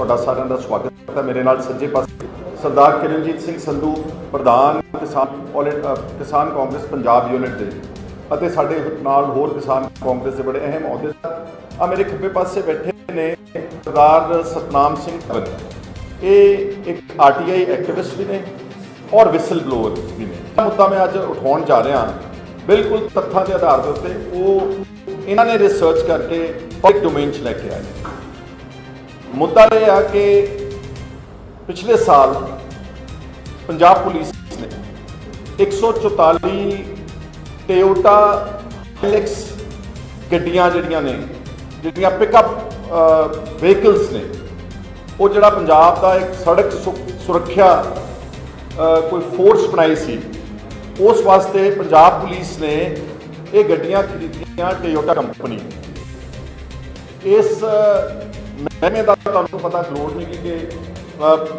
ਤੁਹਾਡਾ ਸਾਰਿਆਂ ਦਾ ਸਵਾਗਤ ਹੈ। ਮੇਰੇ ਨਾਲ ਸੱਜੇ ਪਾਸੇ ਸਰਦਾਰ ਕਿਰਨਜੀਤ ਸਿੰਘ ਸੰਧੂ, ਪ੍ਰਧਾਨ ਕਿਸਾਨ ਪੋਲਿਟ ਕਿਸਾਨ ਕਾਂਗਰਸ ਪੰਜਾਬ ਯੂਨਿਟ ਦੇ ਅਤੇ ਸਾਡੇ ਨਾਲ ਹੋਰ ਕਿਸਾਨ ਕਾਂਗਰਸ ਦੇ ਬੜੇ ਅਹਿਮ ਅਹੁਦੇ ਆ ਮੇਰੇ ਖੱਬੇ ਪਾਸੇ ਬੈਠੇ ਨੇ ਸਰਦਾਰ ਸਤਨਾਮ ਸਿੰਘ ਕੰਵਲ ਇਹ ਇੱਕ ਆਰਟੀਆਈ ਐਕਟਿਵਿਸਟ ਵੀ ਨੇ ਔਰ ਵਿਸਲ ਬਲੋਅਰ ਵੀ ਨੇ। ਇਹ ਮੁੱਦਾ ਮੈਂ ਅੱਜ ਉਠਾਉਣ ਜਾ ਰਿਹਾ ਬਿਲਕੁਲ ਤੱਥਾਂ ਦੇ ਆਧਾਰ ਦੇ ਉੱਤੇ ਉਹ ਇਹਨਾਂ ਨੇ ਰਿਸਰਚ ਕਰਕੇ ਪਬਲਿਕ ਡੋਮੇਨ 'ਚ ਲੈ ਕੇ ਆਏ ਨੇ। ਮੁੱਦਾ ਇਹ ਆ ਕਿ ਪਿਛਲੇ ਸਾਲ ਪੰਜਾਬ ਪੁਲਿਸ ਨੇ 144 ਟੋਯੋਟਾ ਹੈਲਿਕਸ ਗੱਡੀਆਂ ਜਿਹੜੀਆਂ ਨੇ, ਜਿਹੜੀਆਂ ਪਿਕਅਪ ਵਹੀਕਲਸ ਨੇ, ਉਹ ਜਿਹੜਾ ਪੰਜਾਬ ਦਾ ਇੱਕ ਸੜਕ ਸੁਰੱਖਿਆ ਕੋਈ ਫੋਰਸ ਬਣਾਈ ਸੀ, ਉਸ ਵਾਸਤੇ ਪੰਜਾਬ ਪੁਲਿਸ ਨੇ ਇਹ ਗੱਡੀਆਂ ਖਰੀਦੀਆਂ ਟੋਯੋਟਾ ਕੰਪਨੀ ਇਸ ਮਹਿਕਮੇ ਦਾ ਤੁਹਾਨੂੰ ਪਤਾ ਜ਼ਰੂਰ ਨਹੀਂ ਕਿ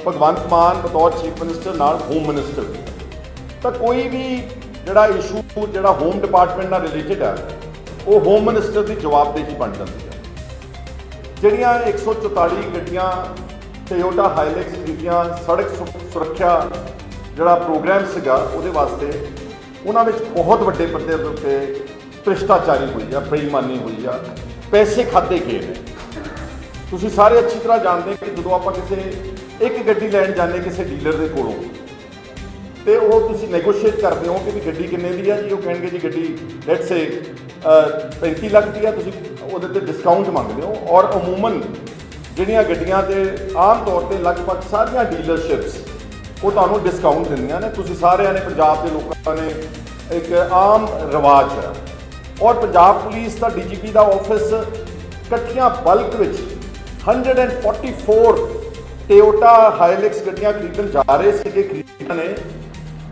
ਭਗਵੰਤ ਮਾਨ ਬਤੌਰ ਚੀਫ ਮਿਨਿਸਟਰ ਨਾਲ ਹੋਮ ਮਿਨਿਸਟਰ ਤਾਂ ਕੋਈ ਵੀ ਜਿਹੜਾ ਇਸ਼ੂ ਜਿਹੜਾ ਹੋਮ ਡਿਪਾਰਟਮੈਂਟ ਨਾਲ ਰਿਲੇਟਡ ਹੈ, ਉਹ ਹੋਮ ਮਿਨਿਸਟਰ ਦੀ ਜਵਾਬਦੇਹੀ ਬਣ ਜਾਂਦੀ ਹੈ। ਜਿਹੜੀਆਂ 144 ਗੱਡੀਆਂ ਟੋਯੋਟਾ ਹਾਈਲੈਕਸ ਜਿਹੜੀਆਂ ਸੜਕ ਸੁਰੱਖਿਆ ਜਿਹੜਾ ਪ੍ਰੋਗਰਾਮ ਸੀਗਾ ਉਹਦੇ ਵਾਸਤੇ ਉਹਨਾਂ ਵਿੱਚ ਬਹੁਤ ਵੱਡੇ ਪੱਧਰ ਦੇ ਉੱਤੇ ਭ੍ਰਿਸ਼ਟਾਚਾਰੀ ਹੋਈ ਆ, ਬੇਈਮਾਨੀ ਹੋਈ ਆ, ਪੈਸੇ ਖਾਦੇ ਗਏ ਨੇ। ਤੁਸੀਂ ਸਾਰੇ ਅੱਛੀ ਤਰ੍ਹਾਂ ਜਾਣਦੇ ਕਿ ਜਦੋਂ ਆਪਾਂ ਕਿਸੇ ਇੱਕ ਗੱਡੀ ਲੈਣ ਜਾਂਦੇ ਕਿਸੇ ਡੀਲਰ ਦੇ ਕੋਲੋਂ, ਤੇ ਉਹ ਤੁਸੀਂ ਨੈਗੋਸ਼ੀਏਟ ਕਰਦੇ ਹੋ ਕਿ ਵੀ ਗੱਡੀ ਕਿੰਨੇ ਦੀ ਆ ਜੀ? ਉਹ ਕਹਿਣਗੇ ਜੀ ਗੱਡੀ ਲੈਟਸ ਸੇ 35 ਲੱਖ ਦੀ ਆ, ਤੁਸੀਂ ਉਹਦੇ ਤੇ ਡਿਸਕਾਊਂਟ ਮੰਗਦੇ ਹੋ। ਔਰ ਅਮੂਮਨ ਜਿਹੜੀਆਂ ਗੱਡੀਆਂ ਤੇ ਆਮ ਤੌਰ ਤੇ ਲਗਭਗ ਸਾਰੀਆਂ ਡੀਲਰਸ਼ਿਪਸ ਉਹ ਤੁਹਾਨੂੰ ਡਿਸਕਾਊਂਟ ਦਿੰਦੀਆਂ ਨੇ। ਤੁਸੀਂ ਸਾਰਿਆਂ ਨੇ ਪੰਜਾਬ ਦੇ ਲੋਕਾਂ ਨੇ ਇੱਕ ਆਮ ਰਿਵਾਜ ਹੈ। ਔਰ ਪੰਜਾਬ ਪੁਲਿਸ ਦਾ, ਡੀਜੀਪੀ ਦਾ ਆਫਿਸ ਇਕੱਠੀਆਂ ਬਲਕ ਵਿੱਚ 144 ਟੋਯੋਟਾ ਹਾਈਲੈਕਸ ਗੱਡੀਆਂ ਖਰੀਦਣ ਜਾ ਰਹੇ ਸੀਗੇ, ਖਰੀਦਣ ਨੇ।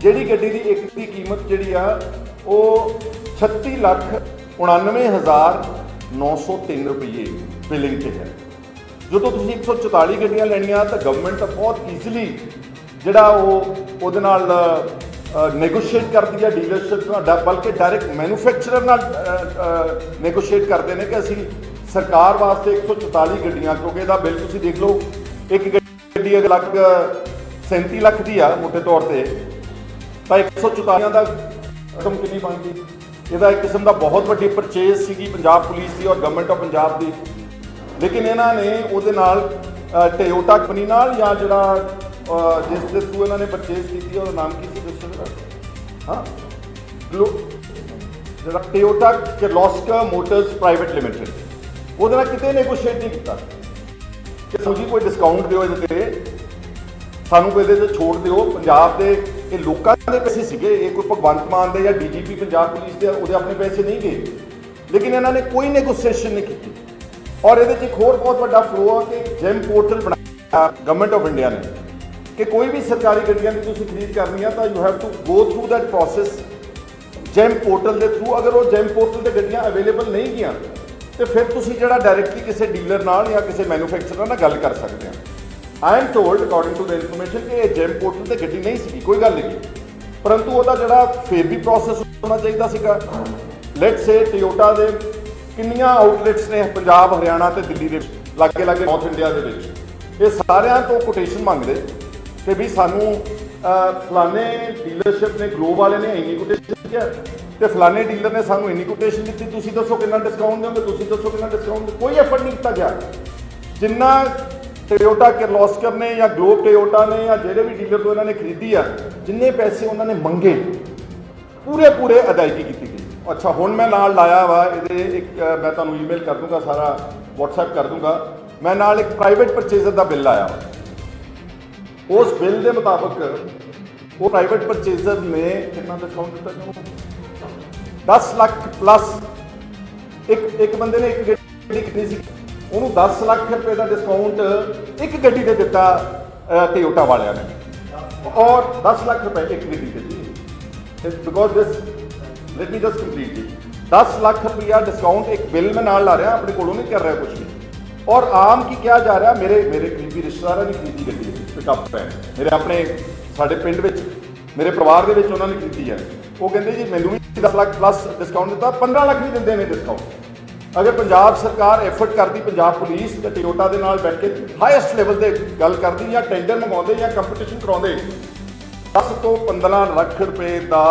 ਜਿਹੜੀ ਗੱਡੀ ਦੀ ਇੱਕ ਦੀ ਕੀਮਤ ਜਿਹੜੀ ਆ, ਉਹ 36 ਲੱਖ 99903 ਰੁਪਏ ਬਿਲਿੰਗ ਤੇ ਹੈ। ਜਦੋਂ ਤੁਸੀਂ 144 ਗੱਡੀਆਂ ਲੈਣੀਆਂ, ਤਾਂ ਗਵਰਨਮੈਂਟ ਤਾਂ ਬਹੁਤ ਈਜ਼ੀਲੀ ਜਿਹੜਾ ਉਹ ਉਹਦੇ ਨਾਲ ਨੈਗੋਸ਼ੀਏਟ ਕਰਦੀ ਹੈ ਡੀਲਰਸ਼ਿਪ ਤੁਹਾਡਾ ਬਲਕਿ ਡਾਇਰੈਕਟ ਮੈਨੂਫੈਕਚਰਰ ਨਾਲ ਨੈਗੋਸ਼ੀਏਟ ਕਰਦੇ ਨੇ ਕਿ ਅਸੀਂ ਸਰਕਾਰ ਵਾਸਤੇ 144 ਗੱਡੀਆਂ, ਕਿਉਂਕਿ ਇਹਦਾ ਬਿੱਲ ਤੁਸੀਂ ਦੇਖ ਲਓ, ਇੱਕ ਗੱਡੀ ਅਗਰ ਲੱਖ 37 ਲੱਖ ਦੀ ਆ ਮੋਟੇ ਤੌਰ ਤੇ। ਤਾਂ 144 ਦਾ ਰਕਮ ਕਿੰਨੀ ਬਣਦੀ ਇਹਦਾ ਇੱਕ ਕਿਸਮ ਦਾ ਬਹੁਤ ਵੱਡੀ ਪਰਚੇਜ਼ ਸੀਗੀ ਪੰਜਾਬ ਪੁਲਿਸ ਦੀ ਔਰ ਗਵਰਨਮੈਂਟ ਆਫ ਪੰਜਾਬ ਦੀ। ਲੇਕਿਨ ਇਹਨਾਂ ਨੇ ਉਹਦੇ ਨਾਲ ਟੋਯੋਟਾ ਕੰਪਨੀ ਨਾਲ ਜਾਂ ਜਿਹੜਾ ਜਿਸ ਦੇ ਥਰੂ ਇਹਨਾਂ ਨੇ ਪਰਚੇਜ਼ ਕੀਤੀ ਉਹਦਾ ਨਾਮ ਕੀ ਸੀ ਦੱਸੋ ਜਰਾ? ਹਾਂ? ਜਿਹੜਾ Toyota Kirloskar motors private limited ਉਹਦੇ ਨਾਲ ਕਿਤੇ ਨੈਗੋਸ਼ੀਏਟ ਨਹੀਂ ਕੀਤਾ। ਕਿ ਸਾਨੂੰ ਜੀ, ਕੋਈ ਡਿਸਕਾਊਂਟ ਦਿਓ ਇਹਦੇ ਤੇ। ਸਾਨੂੰ ਕੋਈ ਇਹਦੇ ਤੇ ਛੋੜ ਦਿਓ। ਪੰਜਾਬ ਦੇ ਇਹ ਲੋਕਾਂ ਦੇ ਪੈਸੇ ਸੀਗੇ। ਇਹ ਕੋਈ ਭਗਵੰਤ ਮਾਨ ਦੇ ਜਾਂ ਡੀਜੀਪੀ ਪੰਜਾਬ ਪੁਲਿਸ ਦੇ, ਉਹਦੇ ਆਪਣੇ ਪੈਸੇ ਨਹੀਂ ਗਏ। ਲੇਕਿਨ ਇਹਨਾਂ ਨੇ ਕੋਈ ਨੈਗੋਸ਼ੀਏਸ਼ਨ ਨਹੀਂ ਕੀਤੀ। ਔਰ ਇਹਦੇ 'ਚ ਇੱਕ ਹੋਰ ਬਹੁਤ ਵੱਡਾ ਫਲੋ ਆ ਕਿ ਜੈਮ ਪੋਰਟਲ ਬਣਾਇਆ ਗਵਰਨਮੈਂਟ ਆਫ ਇੰਡੀਆ ਨੇ। ਕਿ ਕੋਈ ਵੀ ਸਰਕਾਰੀ ਗੱਡੀਆਂ ਦੀ ਤੁਸੀਂ ਖਰੀਦ ਕਰਨੀ ਆ, ਤਾਂ you have to go through that process GeM portal ਦੇ ਥਰੂ ਅਗਰ ਉਹ ਜੈਮ ਪੋਰਟਲ ਤੇ ਗੱਡੀਆਂ ਅਵੇਲੇਬਲ ਨਹੀਂ ਗਈਆਂ ਤੇ ਫਿਰ ਤੁਸੀਂ ਜਿਹੜਾ ਡਾਇਰੈਕਟਲੀ ਕਿਸੇ ਡੀਲਰ ਨਾਲ ਜਾਂ ਕਿਸੇ ਮੈਨੂਫੈਕਚਰਰ ਨਾਲ ਗੱਲ ਕਰ ਸਕਦੇ ਆ I am told according to the information ਕਿ ਇਹ ਜੈਮ ਪੋਰਟਲ ਤੇ ਗੱਡੀ ਨਹੀਂ ਸੀਗੀ ਕੋਈ ਗੱਲ ਨਹੀਂ। ਪਰੰਤੂ ਉਹਦਾ ਜਿਹੜਾ ਫੇਰ ਵੀ ਪ੍ਰੋਸੈਸ ਹੋਣਾ ਚਾਹੀਦਾ ਸੀਗਾ। ਲੈਟਸ ਸੇ ਟੋਯੋਟਾ ਦੇ ਕਿੰਨੀਆਂ ਆਊਟਲੈਟਸ ਨੇ ਪੰਜਾਬ ਹਰਿਆਣਾ ਤੇ ਦਿੱਲੀ ਦੇ ਲਾਗੇ ਲਾਗੇ ਨਾਰਥ ਇੰਡੀਆ ਦੇ ਵਿੱਚ। ਇਹ ਸਾਰਿਆਂ ਤੋਂ ਕੋਟੇਸ਼ਨ ਮੰਗਦੇ ਕਿ ਵੀ ਸਾਨੂੰ ਅਹ, ਫਲਾਣੇ ਡੀਲਰਸ਼ਿਪ ਨੇ ਗਲੋਬ ਵਾਲੇ ਨੇ ਇੰਨੀ ਕੋਟੇਸ਼ਨ ਦਿੱਤੀ ਤੇ ਫਲਾਣੇ ਡੀਲਰ ਨੇ ਸਾਨੂੰ ਇੰਨੀ ਕੋਟੇਸ਼ਨ ਦਿੱਤੀ, ਤੁਸੀਂ ਦੱਸੋ ਕਿੰਨਾ ਡਿਸਕਾਊਂਟ ਦਿਓਗੇ, ਤੁਸੀਂ ਦੱਸੋ ਕਿੰਨਾ ਡਿਸਕਾਊਂਟ ਕੋਈ ਐਫਰਟ ਨਹੀਂ ਕੀਤਾ ਗਿਆ ਜਿੰਨਾ ਟੋਯੋਟਾ ਕਿਰਲੋਸਕਰ ਨੇ ਜਾਂ ਗਲੋਬ ਟੋਯੋਟਾ ਨੇ ਜਾਂ ਜਿਹੜੇ ਵੀ ਡੀਲਰ ਤੋਂ ਇਹਨਾਂ ਨੇ ਖਰੀਦੀ ਆ, ਜਿੰਨੇ ਪੈਸੇ ਉਹਨਾਂ ਨੇ ਮੰਗੇ ਪੂਰੇ ਪੂਰੇ ਅਦਾਇਗੀ ਕੀਤੀ ਗਈ। ਅੱਛਾ, ਹੁਣ ਮੈਂ ਨਾਲ ਲਾਇਆ ਵਾ, ਇਹਦੇ ਇੱਕ, ਮੈਂ ਤੁਹਾਨੂੰ ਈਮੇਲ ਕਰ ਦੂੰਗਾ, ਸਾਰਾ WhatsApp ਕਰ ਦੂੰਗਾ। ਮੈਂ ਨਾਲ ਇੱਕ ਪ੍ਰਾਈਵੇਟ ਪਰਚੇਜ਼ਰ ਦਾ ਬਿੱਲ ਆਇਆ ਵਾ। ਉਸ ਬਿੱਲ ਦੇ ਮੁਤਾਬਕ ਉਹ ਪ੍ਰਾਈਵੇਟ ਪਰਚੇਜ਼ਰ ਨੇ ਕਿੰਨਾ ਡਿਸਕਾਊਂਟ ਦਿੱਤਾ? ਜੀ 10 ਲੱਖ ਪਲੱਸ ਇੱਕ ਇੱਕ ਬੰਦੇ ਨੇ ਇੱਕ ਗੱਡੀ ਕਿੰਨੀ ਸੀ? ਉਹਨੂੰ 10 ਲੱਖ ਰੁਪਏ ਦਾ ਡਿਸਕਾਊਂਟ ਇੱਕ ਗੱਡੀ ਤੇ ਦਿੱਤਾ ਟੋਯੋਟਾ ਵਾਲਿਆਂ ਨੇ। ਔਰ 10 ਲੱਖ ਰੁਪਏ ਇੱਕ ਗੱਡੀ ਤੇ ਜੀ because this let me just complete ਜੀ 10 ਲੱਖ ਰੁਪਇਆ ਡਿਸਕਾਊਂਟ ਇੱਕ ਬਿੱਲ ਮੈਂ ਨਾਲ ਲਾ ਰਿਹਾ, ਆਪਣੇ ਕੋਲੋਂ ਨਹੀਂ ਕਰ ਰਿਹਾ ਕੁਝ ਵੀ। ਔਰ ਆਮ ਕੀ ਕਿਹਾ ਜਾ ਰਿਹਾ, ਮੇਰੇ ਮੇਰੇ ਕਰੀਬੀ ਰਿਸ਼ਤੇਦਾਰਾਂ ਨੇ ਖਰੀਦੀ ਗੱਡੀ ਪਿਕਅਪ ਹੈ ਮੇਰੇ ਆਪਣੇ, ਸਾਡੇ ਪਿੰਡ ਵਿੱਚ, ਮੇਰੇ ਪਰਿਵਾਰ ਦੇ ਵਿੱਚ ਉਹਨਾਂ ਨੇ ਕੀਤੀ ਹੈ। ਉਹ ਕਹਿੰਦੇ ਜੀ ਮੈਨੂੰ ਵੀ 10 ਲੱਖ ਪਲੱਸ ਡਿਸਕਾਊਂਟ ਦਿੱਤਾ 15 ਲੱਖ ਵੀ ਦਿੰਦੇ ਨੇ ਡਿਸਕਾਊਂਟ ਅਗਰ ਪੰਜਾਬ ਸਰਕਾਰ ਐਫਰਟ ਕਰਦੀ, ਪੰਜਾਬ ਪੁਲਿਸ ਤੇ ਟੋਯੋਟਾ ਦੇ ਨਾਲ ਬੈਠ ਕੇ ਹਾਈਐਸਟ ਲੈਵਲ ਤੇ ਗੱਲ ਕਰਦੀ ਜਾਂ ਟੈਂਡਰ ਮੰਗਾਉਂਦੇ ਜਾਂ ਕੰਪੀਟੀਸ਼ਨ ਕਰਾਉਂਦੇ 10 ਤੋਂ 15 ਲੱਖ ਰੁਪਏ ਦਾ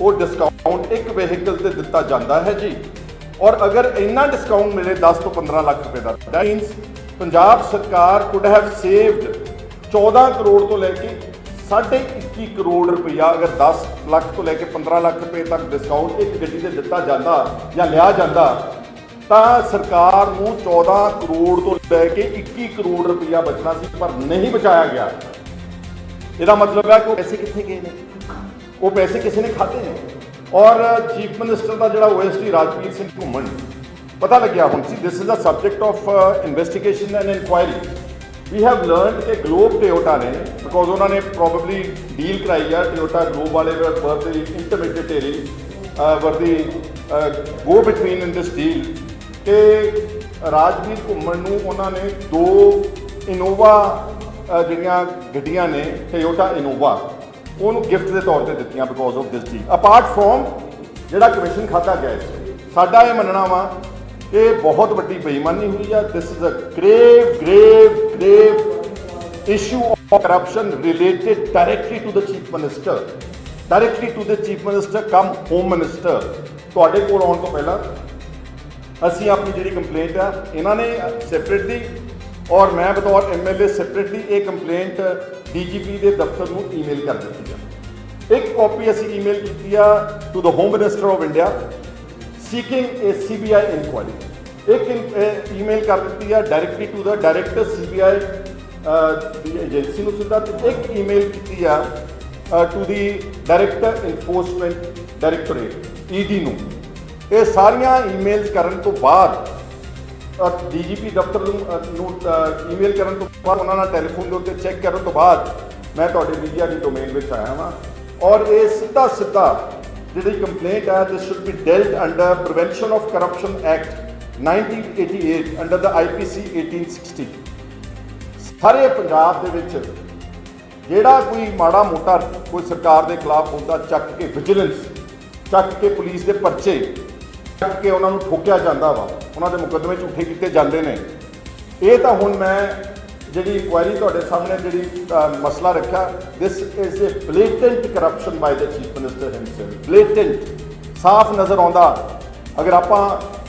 ਉਹ ਡਿਸਕਾਊਂਟ ਇੱਕ ਵਹੀਕਲ ਤੇ ਦਿੱਤਾ ਜਾਂਦਾ ਹੈ ਜੀ। ਔਰ ਅਗਰ ਇੰਨਾ ਡਿਸਕਾਊਂਟ ਮਿਲੇ 10 ਤੋਂ 15 ਲੱਖ ਰੁਪਏ ਦਾ, that means ਪੰਜਾਬ ਸਰਕਾਰ ਕੁਡ ਹੈਵ ਸੇਵਡ 14 ਕਰੋੜ ਤੋਂ ਲੈ ਕੇ 21 ਕਰੋੜ ਰੁਪਇਆ ਅਗਰ 10 ਲੱਖ ਤੋਂ ਲੈ ਕੇ 15 ਲੱਖ ਰੁਪਏ ਤੱਕ ਡਿਸਕਾਊਂਟ ਇੱਕ ਗੱਡੀ ਤੇ ਦਿੱਤਾ ਜਾਂਦਾ ਜਾਂ ਲਿਆ ਜਾਂਦਾ ਤਾਂ ਸਰਕਾਰ ਨੂੰ 14 ਕਰੋੜ ਤੋਂ ਲੈ ਕੇ 21 ਕਰੋੜ ਰੁਪਇਆ ਬਚਣਾ ਸੀ ਪਰ ਨਹੀਂ ਬਚਾਇਆ ਗਿਆ। ਇਹਦਾ ਮਤਲਬ ਹੈ ਕਿ ਉਹ ਪੈਸੇ ਕਿੱਥੇ ਗਏ ਨੇ? ਉਹ ਪੈਸੇ ਕਿਸੇ ਨੇ ਖਾਦੇ ਨੇ। ਔਰ ਚੀਫ ਮਿਨਿਸਟਰ ਦਾ ਜਿਹੜਾ ਓਐਸਟੀ ਰਾਜਵੀਰ ਸਿੰਘ ਘੁੰਮਣ ਪਤਾ ਲੱਗਿਆ ਹੁਣ ਸੀ this is a subject of investigation and enquiry we have learned ਕਿ ਗਲੋਬ ਟਿਓਟਾ ਨੇ ਬਿਕੋਜ਼ ਉਹਨਾਂ ਨੇ ਪ੍ਰੋਬਬਲੀ ਡੀਲ ਕਰਾਈ ਆ ਟਿਓਟਾ ਗਲੋਬ ਵਾਲੇ ਵਰ ਦੀ ਇੰਟਰਮੀਡੀਏਟਰੀ ਵਰਦੀ ਗੋ ਬਿਟਵੀਨ ਇਨ ਦਿਸ ਡੀਲ ਕਿ ਰਾਜਵੀਰ ਘੁੰਮਣ ਨੂੰ ਉਹਨਾਂ ਨੇ ਦੋ ਇਨੋਵਾ ਜਿਹੜੀਆਂ ਗੱਡੀਆਂ ਨੇ ਟੋਯੋਟਾ ਇਨੋਵਾ ਉਹਨੂੰ ਗਿਫਟ ਦੇ ਤੌਰ ਤੇ ਦਿੱਤੀਆਂ because of this deal apart from ਜਿਹੜਾ ਕਮਿਸ਼ਨ ਖਾਤਾ ਗਿਆ ਸੀ ਸਾਡਾ ਇਹ ਮੰਨਣਾ ਵਾ ਇਹ ਬਹੁਤ ਵੱਡੀ ਬੇਈਮਾਨੀ ਹੋਈ ਆ। This is a grave grave grave issue of corruption related directly to the chief minister directly to the chief minister cum home minister ਤੁਹਾਡੇ ਕੋਲ ਆਉਣ ਤੋਂ ਪਹਿਲਾਂ ਅਸੀਂ ਆਪਣੀ ਜਿਹੜੀ ਕੰਪਲੇਂਟ ਆ, ਇਹਨਾਂ ਨੇ ਸੈਪਰੇਟਲੀ ਔਰ ਮੈਂ ਬਤੌਰ ਐਮਐਲਏ ਸੈਪਰੇਟਲੀ ਇਹ ਕੰਪਲੇਂਟ ਡੀਜੀਪੀ ਦੇ ਦਫ਼ਤਰ ਨੂੰ ਈਮੇਲ ਕਰ ਦਿੱਤੀ ਆ। ਇੱਕ ਕਾਪੀ ਅਸੀਂ ਈਮੇਲ ਕੀਤੀ ਆ to the home minister of India seeking a CBI inquiry ਇੱਕ ਈਮੇਲ ਕਰ ਦਿੱਤੀ ਆ directly to the director CBI ਦੀ ਏਜੰਸੀ ਨੂੰ ਸਿੱਧਾ ਤੇ ਇੱਕ ਈਮੇਲ ਕੀਤੀ ਆ to the director enforcement directorate ED ਨੂੰ ਇਹ ਸਾਰੀਆਂ ਈਮੇਲਸ ਕਰਨ ਤੋਂ ਬਾਅਦ ਡੀਜੀਪੀ ਦਫ਼ਤਰ ਨੂੰ ਅ, ਨੂੰ ਈਮੇਲ ਕਰਨ ਤੋਂ ਬਾਅਦ ਉਹਨਾਂ ਨਾਲ ਟੈਲੀਫੋਨ ਦੇ ਉੱਤੇ ਚੈੱਕ ਕਰਨ ਤੋਂ ਬਾਅਦ ਮੈਂ ਤੁਹਾਡੇ ਮੀਡੀਆ ਦੀ ਡੋਮੇਨ ਵਿੱਚ ਆਇਆ ਹਾਂ ਔਰ ਇਹ ਸਿੱਧਾ ਸਿੱਧਾ ਜਿਹੜੀ ਕੰਪਲੇਂਟ ਹੈ this should be dealt under prevention of corruption act 1988 under the IPC 1860 ਸਾਰੇ ਪੰਜਾਬ ਦੇ ਵਿੱਚ ਜਿਹੜਾ ਕੋਈ ਮਾੜਾ ਮੋਟਾ ਕੋਈ ਸਰਕਾਰ ਦੇ ਖਿਲਾਫ ਹੁੰਦਾ, ਚੱਕ ਕੇ ਵਿਜੀਲੈਂਸ ਚੱਕ ਕੇ ਪੁਲਿਸ ਦੇ ਪਰਚੇ, ਚੱਕ ਕੇ ਉਹਨਾਂ ਨੂੰ ਠੋਕਿਆ ਜਾਂਦਾ ਵਾ, ਉਹਨਾਂ ਦੇ ਮੁਕੱਦਮੇ ਝੂਠੇ ਕੀਤੇ ਜਾਂਦੇ ਨੇ। ਇਹ ਤਾਂ ਹੁਣ ਮੈਂ ਜਿਹੜੀ ਇਨਕੁਆਇਰੀ ਤੁਹਾਡੇ ਸਾਹਮਣੇ ਜਿਹੜੀ ਮਸਲਾ ਰੱਖਿਆ this is a blatant corruption by the chief minister himself blatant ਸਾਫ਼ ਨਜ਼ਰ ਆਉਂਦਾ। ਅਗਰ ਆਪਾਂ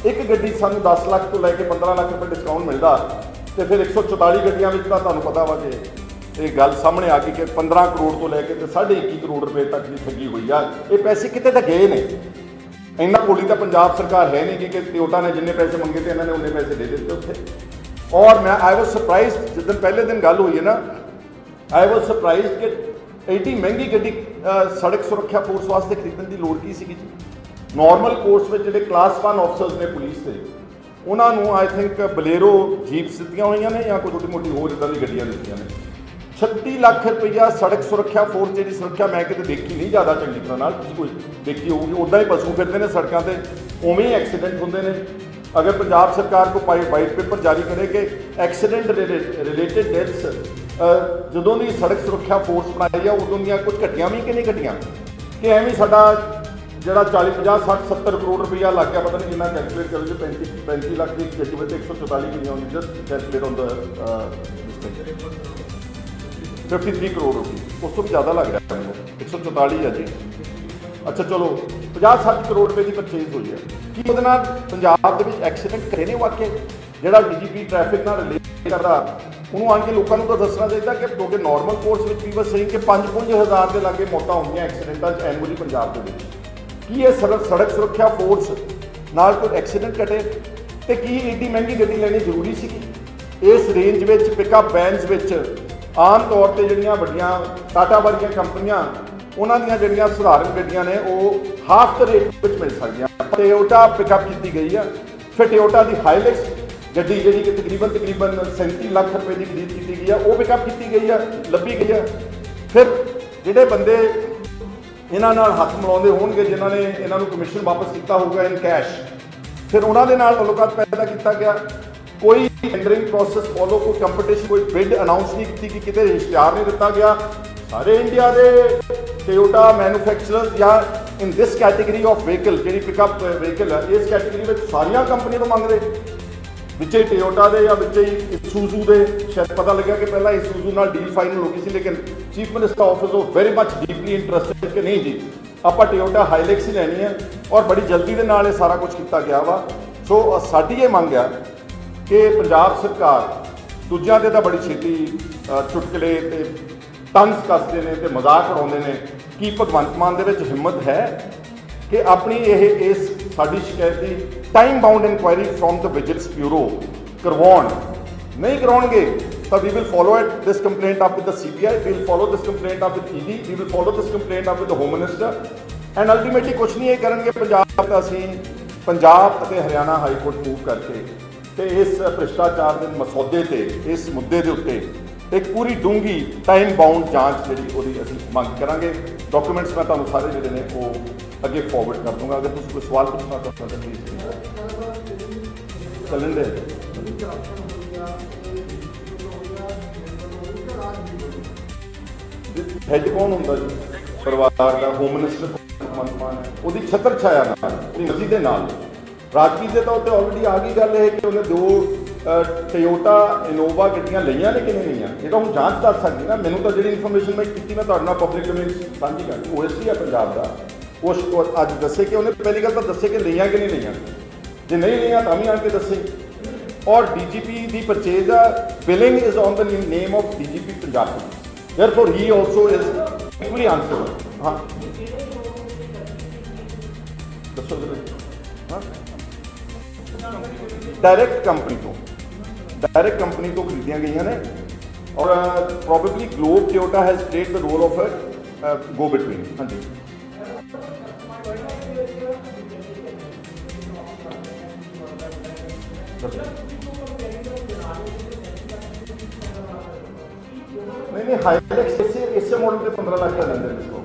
ਇੱਕ ਗੱਡੀ ਸਾਨੂੰ 10 ਲੱਖ ਤੋਂ ਲੈ ਕੇ 15 ਲੱਖ ਰੁਪਏ ਡਿਸਕਾਊਂਟ ਮਿਲਦਾ, ਤੇ ਫਿਰ 144 ਗੱਡੀਆਂ ਵਿੱਚ ਤਾਂ ਤੁਹਾਨੂੰ ਪਤਾ ਵਾ ਕਿ ਇਹ ਗੱਲ ਸਾਹਮਣੇ ਆ ਗਈ ਕਿ 15 ਕਰੋੜ ਤੋਂ ਲੈ ਕੇ ਤੇ 21.5 ਕਰੋੜ ਰੁਪਏ ਤੱਕ ਦੀ ਠੱਗੀ ਹੋਈ ਆ। ਇਹ ਪੈਸੇ ਕਿਤੇ ਤਾਂ ਗਏ ਨੇ। ਇੰਨਾ ਕੋਲੀ ਤਾਂ ਪੰਜਾਬ ਸਰਕਾਰ ਹੈ ਨਹੀਂ ਕਿ ਟਿਓਟਾ ਨੇ ਜਿੰਨੇ ਪੈਸੇ ਮੰਗੇ ਤੇ ਇਹਨਾਂ ਨੇ ਉਹਨੇ ਪੈਸੇ ਦੇ ਦਿੱਤੇ ਉੱਥੇ। ਔਰ ਮੈਂ ਆਈ ਵਾਸ ਸਰਪ੍ਰਾਈਜ਼ਡ ਜਿਸ ਪਹਿਲੇ ਦਿਨ ਗੱਲ ਹੋਈ ਹੈ ਨਾ ਆਈ ਵਾਸ ਸਰਪ੍ਰਾਈਜ਼ਡ ਕਿ ਐਡੀ ਮਹਿੰਗੀ ਗੱਡੀ ਸੜਕ ਸੁਰੱਖਿਆ ਫੋਰਸ ਵਾਸਤੇ ਖਰੀਦਣ ਦੀ ਲੋੜ ਕੀ ਸੀਗੀ ਜੀ? ਨਾਰਮਲ ਕੋਰਸ ਵਿੱਚ ਜਿਹੜੇ ਕਲਾਸ 1 ਅਫਸਰਸ ਨੇ ਪੁਲਿਸ ਦੇ, ਉਹਨਾਂ ਨੂੰ ਆਈ ਥਿੰਕ ਬਲੇਰੋ ਜੀਪਸ ਦਿੱਤੀਆਂ ਹੋਈਆਂ ਨੇ ਜਾਂ ਕੋਈ ਛੋਟੀ ਮੋਟੀ ਹੋਰ ਇਦਾਂ ਦੀ ਗੱਡੀਆਂ ਦਿੱਤੀਆਂ ਨੇ। 36 ਲੱਖ ਰੁਪਈਆ ਸੜਕ ਸੁਰੱਖਿਆ ਫੋਰਸ ਜਿਹੜੀ ਸੁਰੱਖਿਆ ਮੈਂ ਕਿਤੇ ਦੇਖੀ ਨਹੀਂ ਜ਼ਿਆਦਾ ਚੰਗੀ ਤਰ੍ਹਾਂ ਨਾਲ, ਤੁਸੀਂ ਕੋਈ ਦੇਖੀ ਹੋਊਗੀ ਉਦਾਂ ਹੀ ਪਸ਼ੂ ਫਿਰਦੇ ਨੇ ਸੜਕਾਂ ਤੇ, ਉਵੇਂ ਹੀ ਐਕਸੀਡੈਂਟ ਹੁੰਦੇ ਨੇ। ਅਗਰ ਪੰਜਾਬ ਸਰਕਾਰ ਕੋ ਪਾਈ ਵਾਈਟ ਪੇਪਰ ਜਾਰੀ ਕਰੇ ਕਿ ਐਕਸੀਡੈਂਟ ਰਿਲੇਟਡ ਡੈਥਸ ਜਦੋਂ ਦੀ ਸੜਕ ਸੁਰੱਖਿਆ ਫੋਰਸ ਬਣਾਈ ਆ, ਉਦੋਂ ਦੀਆਂ ਕੁਝ ਘਟੀਆਂ ਵੀ ਕਿ ਨਹੀਂ ਘਟੀਆਂ? ਕਿ ਐਵੇਂ ਸਾਡਾ ਜਿਹੜਾ 40 50 60 70 ਕਰੋੜ ਰੁਪਈਆ ਲੱਗ ਗਿਆ, ਪਤਾ ਨਹੀਂ ਕਿੰਨਾ ਕੈਲਕੂਲੇਟ ਕਰੋ ਜੇ 35 35 ਲੱਖ ਦੀ ਗੱਡੀ ਵਿੱਚ 144 ਕਿੰਨੀ ਆਉਂਦੀ just calculate on the 53 crore ਰੁਪਏ ਉਸ ਤੋਂ ਵੀ ਜ਼ਿਆਦਾ ਲੱਗ ਰਿਹਾ ਮੈਨੂੰ। 144 ਆ ਜੀ। ਅੱਛਾ, ਚਲੋ 50 60 ਕਰੋੜ ਰੁਪਏ ਦੀ ਪਰਚੇਜ਼ ਹੋਈ ਹੈ। ਕੀ ਉਹਦੇ ਨਾਲ ਪੰਜਾਬ ਦੇ ਵਿੱਚ ਐਕਸੀਡੈਂਟ ਕਰੇ ਨੇ ਵਾਕਿਆ? ਜਿਹੜਾ ਡੀਜੀਪੀ ਟ੍ਰੈਫਿਕ ਨਾਲ ਰਿਲੇਟ ਕਰਦਾ, ਉਹਨੂੰ ਆਣ ਕੇ ਲੋਕਾਂ ਨੂੰ ਤਾਂ ਦੱਸਣਾ ਚਾਹੀਦਾ ਕਿ ਤੁਹਾਡੇ ਨਾਰਮਲ ਕੋਰਸ ਵਿੱਚ ਵੀ ਬਸ ਸਹੀ ਕਿ 5-5000 ਦੇ ਲਾਗੇ ਮੌਤਾਂ ਹੁੰਦੀਆਂ ਐਕਸੀਡੈਂਟਾਂ 'ਚ ਐਨੂਅਲੀ ਪੰਜਾਬ ਦੇ ਵਿੱਚ। ਕੀ ਇਹ ਸੜਕ ਸੜਕ ਸੁਰੱਖਿਆ ਫੋਰਸ ਨਾਲ ਕੋਈ ਐਕਸੀਡੈਂਟ ਘਟੇ? ਤੇ ਕੀ ਏਡੀ ਮਹਿੰਗੀ ਗੱਡੀ ਲੈਣੀ ਜ਼ਰੂਰੀ ਸੀ ਇਸ ਰੇਂਜ ਵਿੱਚ ਪਿਕਅਪ ਵੈਨਸ ਵਿੱਚ ਆਮ ਤੌਰ ਤੇ ਜਿਹੜੀਆਂ ਵੱਡੀਆਂ ਟਾਟਾ ਵਰਗੀਆਂ ਕੰਪਨੀਆਂ ਉਹਨਾਂ ਦੀਆਂ ਜਿਹੜੀਆਂ ਸਧਾਰਨ ਗੱਡੀਆਂ ਨੇ, ਉਹ ਹਾਫ ਦੇ ਰੇਟ ਵਿੱਚ ਮਿਲ ਸਕਦੀਆਂ। ਟੋਯੋਟਾ ਪਿਕਅਪ ਕੀਤੀ ਗਈ ਆ। ਫਿਰ ਟੋਯੋਟਾ ਦੀ ਹਾਈਲੈਕਸ ਗੱਡੀ ਜਿਹੜੀ ਕਿ ਤਕਰੀਬਨ ਤਕਰੀਬਨ 37 ਲੱਖ ਰੁਪਏ ਦੀ ਖਰੀਦ ਕੀਤੀ ਗਈ ਆ, ਉਹ ਪਿਕਅਪ ਕੀਤੀ ਗਈ ਆ, ਲੱਭੀ ਗਈ ਆ। ਫਿਰ ਜਿਹੜੇ ਬੰਦੇ ਇਹਨਾਂ ਨਾਲ ਹੱਥ ਮਿਲਾਉਂਦੇ ਹੋਣਗੇ, ਜਿਨ੍ਹਾਂ ਨੇ ਇਹਨਾਂ ਨੂੰ ਕਮਿਸ਼ਨ ਵਾਪਸ ਕੀਤਾ ਹੋਊਗਾ ਇਨ ਕੈਸ਼ ਫਿਰ ਉਹਨਾਂ ਦੇ ਨਾਲ ਤਾਲੁਕਾਤ ਪੈਦਾ ਕੀਤਾ ਗਿਆ। ਕੋਈ ਟੈਂਡਰਿੰਗ ਪ੍ਰੋਸੈਸ ਫੋਲੋ ਕੋਈ ਕੰਪੀਟੀਸ਼ਨ ਕੋਈ ਬਿਡ ਅਨਾਉਂਸ ਨਹੀਂ ਕੀਤੀ ਕਿ ਕਿਤੇ ਇਸ਼ਤਿਹਾਰ ਨਹੀਂ ਦਿੱਤਾ ਗਿਆ। ਸਾਰੇ ਇੰਡੀਆ ਦੇ ਟੋਯੋਟਾ ਮੈਨੂਫੈਕਚਰਰਸ ਜਾਂ in this category of vehicle ਜਿਹੜੀ ਪਿਕਅਪ ਵਹੀਕਲ uh, ਹੈ, ਇਸ ਕੈਟਾਗਰੀ ਵਿੱਚ ਸਾਰੀਆਂ ਕੰਪਨੀਆਂ ਤੋਂ ਮੰਗਦੇ। ਵਿੱਚ ਹੀ ਟੋਯੋਟਾ ਦੇ ਜਾਂ ਵਿੱਚ ਹੀ ਇਸੂਜ਼ੂ ਦੇ, ਸ਼ਾਇਦ ਪਤਾ ਲੱਗਿਆ ਕਿ ਪਹਿਲਾਂ ਇਸੂਜ਼ੂ ਨਾਲ ਡੀਲ ਫਾਈਨਲ ਹੋ ਗਈ ਸੀ, ਲੇਕਿਨ ਚੀਫ ਮਿਨਿਸਟਰ ਆਫਿਸ ਉਹ ਵੈਰੀ ਮੱਚ ਡੀਪਲੀ ਇੰਟਰਸਟਡ ਕਿ ਨਹੀਂ ਜੀ, ਆਪਾਂ ਟੋਯੋਟਾ ਹਾਈਲੈਕਸ ਹੀ ਲੈਣੀ ਹੈ ਔਰ ਬੜੀ ਜਲਦੀ ਦੇ ਨਾਲ ਇਹ ਸਾਰਾ ਕੁਝ ਕੀਤਾ ਗਿਆ ਵਾ। ਸੋ ਸਾਡੀ ਇਹ ਮੰਗ ਆ ਕਿ ਪੰਜਾਬ ਸਰਕਾਰ ਦੂਜਿਆਂ ਤੇ ਤਾਂ ਬੜੀ ਛੇਤੀ ਚੁਟਕਲੇ ਤੇ ਤੰਜ਼ ਕੱਸਦੇ ਨੇ ਤੇ ਮਜ਼ਾਕ ਉਡਾਉਂਦੇ ਨੇ, ਕੀ ਭਗਵੰਤ ਮਾਨ ਦੇ ਵਿੱਚ ਹਿੰਮਤ ਹੈ ਕਿ ਆਪਣੀ ਇਹ, ਇਸ ਸਾਡੀ ਸ਼ਿਕਾਇਤ ਦੀ time bound inquiry from the vigilance bureau ਕਰਵਾਉਣ? ਨਹੀਂ ਕਰਾਉਣਗੇ, ਤਾਂ we will follow it this complaint up with the CBI we will follow this complaint up with ED we will follow this complaint up with the home minister and ultimately ਕੁਝ ਨਹੀਂ ਇਹ ਕਰਨਗੇ, ਪੰਜਾਬ ਦਾ ਅਸੀਂ ਪੰਜਾਬ ਅਤੇ ਹਰਿਆਣਾ ਹਾਈ ਕੋਰਟ ਮੂਵ ਕਰਕੇ ਤੇ ਇਸ ਭ੍ਰਿਸ਼ਟਾਚਾਰ ਦੇ ਮਸੌਦੇ ਤੇ, ਇਸ ਮੁੱਦੇ ਦੇ ਉੱਤੇ ਇੱਕ ਪੂਰੀ ਡੂੰਗੀ ਟਾਈਮ ਬਾਉਂਡ ਜਾਂਚ ਜਿਹੜੀ ਉਹਦੀ ਅਸੀਂ ਮੰਗ ਕਰਾਂਗੇ। ਡਾਕੂਮੈਂਟਸ ਮੈਂ ਤੁਹਾਨੂੰ ਸਾਰੇ ਜਿਹੜੇ ਨੇ ਉਹ ਅੱਗੇ ਫਾਰਵਰਡ ਕਰ ਦੂੰਗਾ। ਅਗਰ ਤੁਸੀਂ ਕੋਈ ਸਵਾਲ ਪੁੱਛਣਾ ਤਾਂ ਤੁਹਾਡਾ ਪਲੀਜ਼ ਚੱਲਣ ਦੇ ਹੈਡ ਕੌਣ ਹੁੰਦਾ ਜੀ? ਪਰਿਵਾਰ ਦਾ ਹੋਮ ਮਿਨਿਸਟਰ ਭਗਵੰਤ ਮਾਨ ਉਹਦੀ ਛਤਰ ਛਾਇਆ ਨਾਲ, ਉਹਦੀ ਮਰਜ਼ੀ ਦੇ ਨਾਲ। ਰਾਜਨੀਤੀ ਦੇ ਤਾਂ ਉੱਤੇ ਆਲਰੇਡੀ ਆ ਗਈ ਗੱਲ ਇਹ ਕਿ ਉਹਨੇ ਦੋ ਟੋਯੋਟਾ ਇਨੋਵਾ ਗੱਡੀਆਂ ਲਈਆਂ ਨੇ ਕਿ ਨਹੀਂ ਲਈਆਂ? ਇਹ ਤਾਂ ਹੁਣ ਜਾਂਚ ਕਰ ਸਕਦੀ ਨਾ। ਮੈਨੂੰ ਤਾਂ ਜਿਹੜੀ ਇਨਫੋਰਮੇਸ਼ਨ ਮੈਂ ਕੀਤੀ, ਮੈਂ ਤੁਹਾਡੇ ਨਾਲ ਪਬਲਿਕ ਡੋਮੇਨ ਸਾਂਝੀ ਕਰਦੀ ਓਐਸਟੀ ਆ ਪੰਜਾਬ ਦਾ। ਉਸ ਅੱਜ ਦੱਸੇ ਕਿ ਉਹਨੇ ਪਹਿਲੀ ਗੱਲ ਤਾਂ ਦੱਸੇ ਕਿ ਲਈਆਂ ਕਿ ਨਹੀਂ ਲਈਆਂ। ਜੇ ਨਹੀਂ ਲਈਆਂ ਤਾਂ ਵੀ ਆਣ ਕੇ ਦੱਸੇ। ਔਰ ਡੀਜੀਪੀ ਦੀ purchase the billing is on the name of DGP Punjab police. Therefore he also is equally answerable ਹਾਂ। ਦੱਸੋ ਜਰਾ ਹਾਂ। ਡਾਇਰੈਕਟ ਕੰਪਨੀ ਤੋਂ। ਡਾਇਰੈਕਟ ਕੰਪਨੀ ਤੋਂ ਖਰੀਦੀਆਂ ਗਈਆਂ ਨੇ ਔਰ probably Globe Toyota has played the role of a go between ਹਾਂਜੀ ਦੱਸੋ ਨਹੀਂ ਨਹੀਂ ਹਾਈਲੈਕਸ ਇਸੇ ਇਸੇ ਮਾਡਲ ਤੇ 15 ਲੱਖ ਦਾ ਲੈਂਦੇ ਨੇ ਇਸਕੋ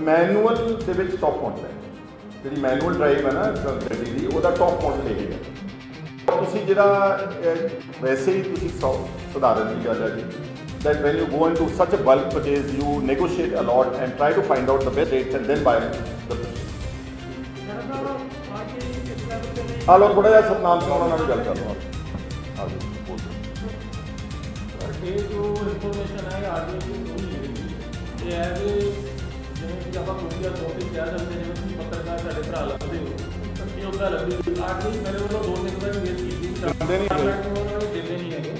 ਮੈਨੂਅਲ ਦੇ ਵਿੱਚ ਟੌਪ ਮਾਡਲ ਹੈ ਜਿਹੜੀ ਮੈਨੂਅਲ ਡਰਾਈਵ ਹੈ ਨਾ ਗੱਡੀ ਦੀ ਉਹਦਾ ਟੌਪ ਮਾਡਲ ਇਹ ਹੈ। ਤੁਸੀਂ ਜਿਹੜਾ ਅਹ, ਵੈਸੇ ਹੀ ਤੁਸੀਂ ਸੌ- ਸਧਾਰਨ ਦੀ ਗੱਲ ਹੈ ਜੀ। That when you go into such a bulk purchase you negotiate a lot and try to find out the best rates and then buy the purchase ਆ ਲੋ ਥੋੜਾ ਜਿਹਾ ਸਤਨਾਮ ਸਿੰਘ ਉਹਨਾਂ ਨਾਲ ਵੀ ਗੱਲ ਕਰ ਲਓ ਆ ਜੀ ਬੋਲ ਦਿਓ। ਇਹ ਜੋ ਇਨਫੋਰਮੇਸ਼ਨ ਹੈ ਆਰਡੀਓ ਦੀ ਨਹੀਂ ਹੈਗੀ ਇਹ ਹੈ ਕਿ ਜਿਵੇਂ ਕਿ ਆਪਾਂ ਕੋਈ ਦਾ ਟੌਪਿਕ ਕਹਿ ਸਕਦੇ ਜਿਵੇਂ ਤੁਸੀਂ ਪੱਤਰਕਾਰ ਸਾਡੇ ਭਰਾ ਲੱਗਦੇ ਹੋ ਇਹ ਉਹਦਾ ਲੱਗਦੀ ਆਰਡੀਓ ਮੇਰੇ ਵੱਲੋਂ ਦੋ ਦਿਨ ਦਾ ਵੇਟ ਕੀਤੀ ਦਿੰਦੇ ਨਹੀਂ ਹੈਗੇ। ਨੂੰ ਦਿੰਦੇ ਨਹੀਂ ਹੈਗੇ।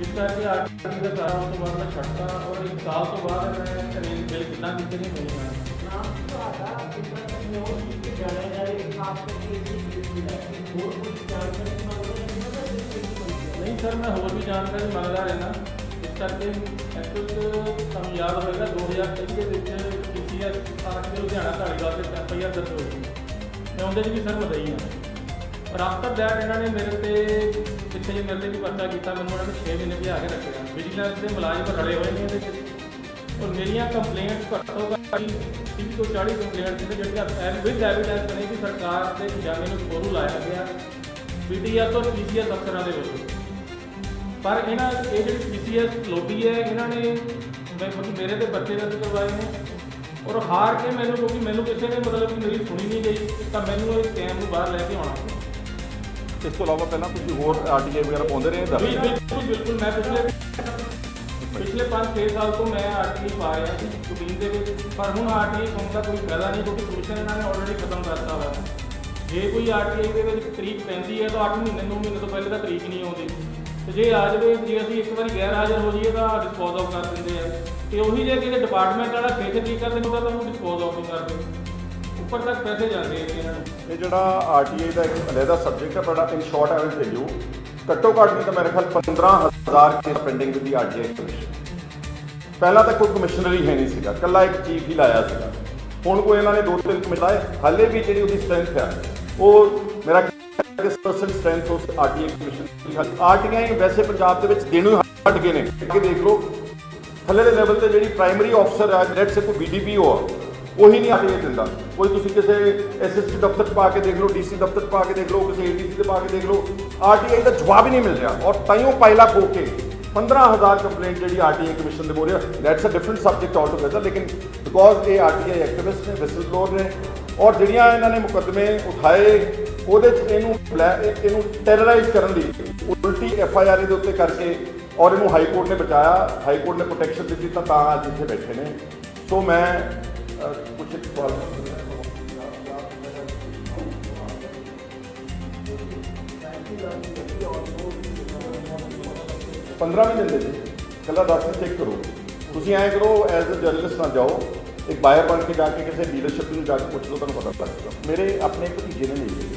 ਇਸ ਕਰਕੇ ਆਰਡੀਓ ਦਾ ਸਾਰਾ ਉਸ ਤੋਂ ਬਾਅਦ ਮੈਂ ਛੱਡਤਾ ਔਰ ਇੱਕ ਸਾਲ ਤੋਂ ਬਾਅਦ ਮੈਂ ਰੇਲ ਬਿੱਲ ਕਿੰਨਾ ਕੀਤੇ ਨਹੀਂ ਹੋਈ ਮੈਂ ਨਹੀਂ ਸਰ ਮੈਂ ਹੋਰ ਵੀ ਜਾਣਕਾਰੀ ਮੰਗਦਾ ਰਹਿਣਾ ਇਸ ਕਰਕੇ ਐਕਚੁਅਲ ਤੁਹਾਨੂੰ ਯਾਦ ਹੋਵੇਗਾ 2023 ਦੇ ਵਿੱਚ ਪੀਸੀਐਸ ਆ ਕੇ ਲੁਧਿਆਣਾ ਧਾਰੀਵਾਲ ਤੇ ਐਫਆਈਆਰ ਦਰਜ ਹੋਈ ਸੀ ਮੈਂ ਉਹਦੇ 'ਚ ਵੀ ਸਰ ਮਦਈ ਹਾਂ ਪਰ ਆਫਟਰ ਇਹਨਾਂ ਨੇ ਮੇਰੇ ਤੇ, ਪਿੱਛੇ ਜੇ ਮੇਰੇ ਤੇ ਵੀ ਪਰਚਾ ਕੀਤਾ, ਮੈਨੂੰ ਉਹਨਾਂ ਨੇ 6 ਮਹੀਨੇ ਭਜਾ ਕੇ ਰੱਖਿਆ। ਵਿਜੀਲੈਂਸ ਦੇ ਮੁਲਾਜ਼ਮ ਰਲੇ ਹੋਏ ਨੇ ਇਹਦੇ ਵਿੱਚ ਔਰ ਮੇਰੀਆਂ ਕੰਪਲੇਂਟਸ ਘੱਟੋ ਘੱਟ 30 ਤੋਂ 40 ਕੰਪਲੇਂਟਸ ਨੇ ਜਿਹੜੀਆਂ ਵਿਦ ਐਵੀਡੈਂਸ ਨੇ ਕਿ ਸਰਕਾਰ ਦੇ ਖਜ਼ਾਨੇ ਨੂੰ ਖੋਰੂ ਲਾਇਆ ਗਿਆ। ਪੀਟੀਆਰ ਤੋਂ ਪੀਸੀਐਸ ਦਫ਼ਤਰਾਂ ਦੇ ਵੱਲੋਂ। ਪਰ ਇਹਨਾਂ, ਇਹ ਜਿਹੜੀ ਪੀਸੀਐਸ ਲੋਬੀ ਹੈ, ਇਹਨਾਂ ਨੇ ਮੇਰੇ ਤੇ ਬੱਚੇ ਰੱਦ ਕਰਵਾਏ ਨੇ। ਔਰ ਹਾਰ ਕੇ ਮੈਨੂੰ ਕਿਉਂਕਿ ਮੈਨੂੰ ਕਿਸੇ ਨੇ ਮਤਲਬ ਕਿ ਮੇਰੀ ਸੁਣੀ ਨਹੀਂ ਗਈ ਤਾਂ ਮੈਨੂੰ ਇਹ ਸਕੈਮ ਨੂੰ ਬਾਹਰ ਲੈ ਕੇ ਆਉਣਾ ਪਿਆ ਇਸ ਤੋਂ ਇਲਾਵਾ ਪਹਿਲਾਂ ਤੁਸੀਂ ਹੋਰ ਆਰਟੀਆਈ ਵਗੈਰਾ ਪਾਉਂਦੇ ਰਹੇ ਬਿਲ- ਬਿਲਕੁਲ ਬਿਲਕੁਲ ਮੈਂ ਪਿਛਲੇ ਪਿਛਲੇ 5-6 ਸਾਲ ਤੋਂ ਮੈਂ ਆਰਟੀਆਈ ਪਾ ਰਿਹਾ ਸੀ ਰੂਟੀਨ ਦੇ ਵਿੱਚ। ਪਰ ਹੁਣ ਆਰਟੀਆਈ ਪਾਉਣ ਦਾ ਕੋਈ ਫਾਇਦਾ ਨਹੀਂ ਕਿਉਂਕਿ ਕਮਿਸ਼ਨ ਇਹਨਾਂ ਨੇ ਆਲਰੇਡੀ ਖਤਮ ਕਰਤਾ ਹੋਇਆ ਜੇ ਕੋਈ ਆਰਟੀਆਈ ਦੇ ਵਿੱਚ ਤਰੀਕ ਪੈਂਦੀ ਹੈ ਤਾਂ 8 ਮਹੀਨੇ 9 ਮਹੀਨੇ ਤੋਂ ਪਹਿਲੇ ਤਾਂ ਤਰੀਕ ਨਹੀਂ ਆਉਂਦੀ। ਤੇ ਜੇ ਆ ਜਾਵੇ ਜੇ ਅਸੀਂ ਇੱਕ ਵਾਰੀ ਗੈਰ ਹਾਜ਼ਰ ਹੋ ਜਾਈਏ ਤਾਂ ਡਿਸਪੋਜ਼ ਆਫ ਕਰ ਦਿੰਦੇ ਆ। ਤੇ ਉਹੀ ਜੇ ਕਿਸੇ ਡਿਪਾਰਟਮੈਂਟ ਵਾਲਾ ਫੇਕ ਠੀਕ ਕਰ ਦਿੰਦਾ ਤਾਂ ਉਹਨੂੰ ਡਿਸਪੋਜ਼ ਆਫ ਨਹੀਂ ਕਰਦੇ। ਉੱਪਰ ਤੱਕ ਪੈਸੇ ਜਾਂਦੇ ਆ ਇਹਨਾਂ ਨੂੰ। ਇਹ ਜਿਹੜਾ ਆਰਟੀਆਈ ਦਾ ਇੱਕ ਅਲੱਗਾ ਸਬਜੈਕਟ ਹੈ, ਬੜਾ in short I will tell you ਘੱਟੋ ਘੱਟ ਨਹੀਂ ਤਾਂ ਮੇਰੇ ਖਿਆਲ 15000 ਕੇਸ ਪੈਂਡਿੰਗ ਦੀ ਆਰਟੀਆਈ ਕਮਿਸ਼ਨ ਪਹਿਲਾਂ ਤਾਂ ਕੋਈ ਕਮਿਸ਼ਨਰ ਹੀ ਹੈ ਨਹੀਂ ਸੀਗਾ ਕੱਲਾ ਇੱਕ ਚੀਫ ਹੀ ਲਾਇਆ ਸੀਗਾ। ਹੁਣ ਕੋਈ ਇਹਨਾਂ ਨੇ ਦੋ ਤਿੰਨ ਕਮਿਸ਼ਨ ਲਾਏ, ਹਾਲੇ ਵੀ ਜਿਹੜੀ ਉਹਦੀ ਸਟਰੈਂਥ ਹੈ, ਉਹ ਮੇਰਾ ਕਿ ਪਰਸੈਂਟ ਸਟਰੈਂਥ ਉਸ ਆਰਟੀਆਈ ਕਮਿਸ਼ਨ ਦੀ ਆਰਟੀਆਈ ਵੈਸੇ ਪੰਜਾਬ ਦੇ ਵਿੱਚ ਦੇਣੋਂ ਹੀ ਹਟ ਗਏ ਨੇ। ਕਿ ਦੇਖ ਲਓ ਥੱਲੇ ਦੇ ਲੈਵਲ ਤੇ ਜਿਹੜੀ ਪ੍ਰਾਇਮਰੀ ਅਫਸਰ ਹੈ ਲੈਟ ਸੇ ਕੋਈ ਬੀਡੀਪੀਓ ਆ, ਉਹੀ ਨਹੀਂ ਆਰਟੀਆਈ ਦਿੰਦਾ। ਕੋਈ ਤੁਸੀਂ ਕਿਸੇ ਐਸਐਸਪੀ ਦਫ਼ਤਰ 'ਚ ਪਾ ਕੇ ਦੇਖ ਲਓ ਡੀਸੀ ਦਫ਼ਤਰ 'ਚ ਪਾ ਕੇ ਦੇਖ ਲਓ, ਕਿਸੇ ਏਡੀਸੀ ਤੇ ਪਾ ਕੇ ਦੇਖ ਲਓ ਆਰਟੀਆਈ ਦਾ ਜਵਾਬ ਹੀ ਨਹੀਂ ਮਿਲ ਰਿਹਾ। ਔਰ ਤਾਈਓ ਪਾਇਲਾ ਖੋ ਕੇ 15000 ਕੰਪਲੇਂਟ ਜਿਹੜੀ ਆਰਟੀਆਈ ਕਮਿਸ਼ਨ ਦੇ ਮੋਰੇ that's a different subject altogether ਲੇਕਿਨ ਬਿਕੋਜ਼ ਇਹ ਆਰਟੀਆਈ ਐਕਟਿਵਿਸਟ ਨੇ ਵਿਸਲ ਬਲੋਅਰ ਨੇ, ਔਰ ਜਿਹੜੀਆਂ ਇਹਨਾਂ ਨੇ ਮੁਕੱਦਮੇ ਉਠਾਏ, ਉਹਦੇ ਚ ਇਹਨੂੰ ਇਹਨੂੰ ਟੈਰਰਾਈਜ਼ ਕਰਨ ਦੀ ਉਲਟੀ ਐਫ ਆਈ ਆਰ ਦੇ ਉੱਤੇ ਕਰਕੇ ਔਰ ਇਹਨੂੰ ਹਾਈ ਕੋਰਟ ਨੇ ਬਚਾਇਆ ਹਾਈ ਕੋਰਟ ਨੇ ਪ੍ਰੋਟੈਕਸ਼ਨ ਦਿੱਤੀ ਤਾਂ ਤਾਂ ਅੱਜ ਇੱਥੇ ਬੈਠੇ ਨੇ। ਸੋ ਮੈਂ ਅਹ, ਕੁਛ ਇੱਕ ਸਵਾਲ 15 ਵੀ ਦਿੰਦੇ ਜੀ ਕੱਲਾ 10 ਚੈੱਕ ਕਰੋ। ਤੁਸੀਂ ਐਂ ਕਰੋ ਐਜ਼ ਅ ਜਰਨਲਿਸਟ ਨਾ ਜਾਓ ਇੱਕ ਬਾਇਰ ਬਣ ਕੇ ਜਾ ਕੇ ਕਿਸੇ ਡੀਲਰਸ਼ਿਪ ਨੂੰ ਜਾ ਕੇ ਪੁੱਛ ਲਓ ਤੁਹਾਨੂੰ ਪਤਾ ਲੱਗ ਜਾਏਗਾ ਮੇਰੇ ਆਪਣੇ ਭਤੀਜੇ ਨੇ ਲਈ